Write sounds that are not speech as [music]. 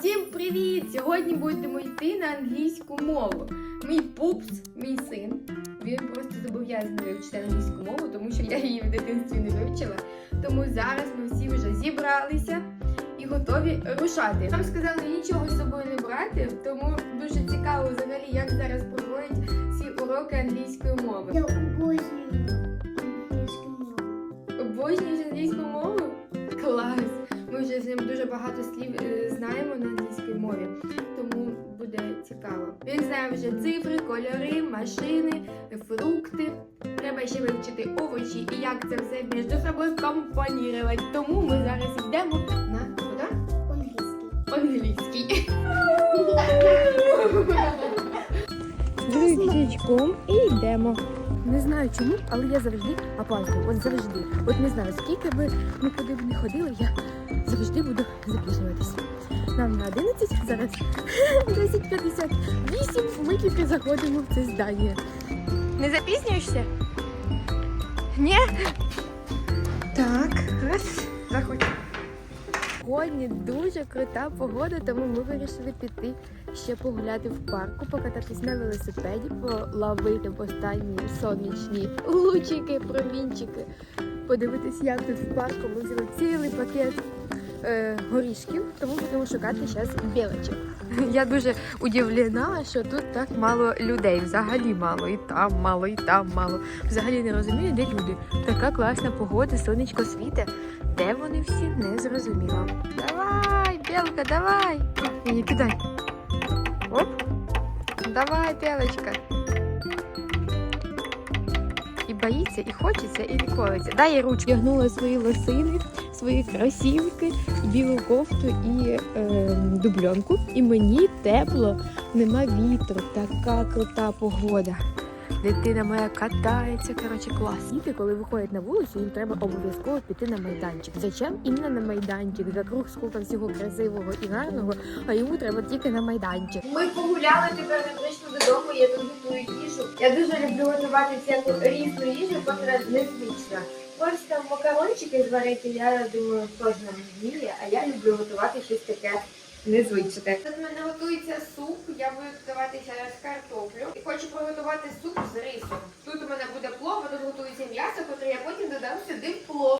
Всім привіт! Сьогодні будемо йти на англійську мову. Мій пупс, мій син, він просто зобов'язаний вивчити англійську мову, тому що я її в дитинстві не вивчила. Тому зараз ми всі вже зібралися і готові рушати. Нам сказали нічого з собою не брати, тому дуже цікаво взагалі, як зараз проводять ці уроки англійської мови. Я обожнюю англійську мову. Обожнюєш англійську мову? Клас! Ми вже з ним дуже багато слів е, знаємо мові, тому буде цікаво. Він знає вже цифри, кольори, машини, фрукти. Треба ще вивчити овочі і як це все між собою компонувати. Тому ми зараз йдемо на куди? Англійський. Англійський. І йдемо. Не знаю чому, але я завжди опаздую. От завжди. От не знаю, скільки би ми куди б не ходили, я завжди буду запізнюватися. Нам на 11, зараз [laughs] 10.58, ми тільки заходимо в це здання. Не запізнюєшся? Ні? Так, раз, заходь. Сьогодні дуже крута погода, тому ми вирішили піти ще погуляти в парку, покататись на велосипеді, половити останні сонячні лучики, промінчики, подивитись, як тут в парку. Ми взяли цілий пакет е, горішків, тому будемо шукати зараз білочок. [laughs] Я дуже удивлена, що тут так мало людей. Взагалі мало, і там мало, і там мало. Взагалі не розумію, де люди. Така класна погода, сонечко світе. Де вони всі не зрозуміло. Давай, білка, давай. Не кидай. Оп. Давай, білочка. Боїться, і хочеться, і лікується. Дай їй ручку. Вдягнула свої лосини, свої кросівки, білу кофту і е, дубльонку. І мені тепло, нема вітру. Така крута погода. Дитина моя катається, коротше, клас. Діти, коли виходять на вулицю, їм треба обов'язково піти на майданчик. Зачем іменно на майданчик? Вокруг скільки всього красивого і гарного, а йому треба тільки на майданчик. Ми погуляли, тепер ми прийшли додому, я тут готую їжу. Я дуже люблю готувати всяку різну їжу, котра незвична. Ось там макарончики зварити, я думаю, кожен вміє, а я люблю готувати щось таке незвичне. Тут в мене готується суп, я буду давати зараз картоплю. І хочу приготувати суп з рисом. Тут у мене буде плов, а тут готується м'ясо, котре я потім додам сюди в плов.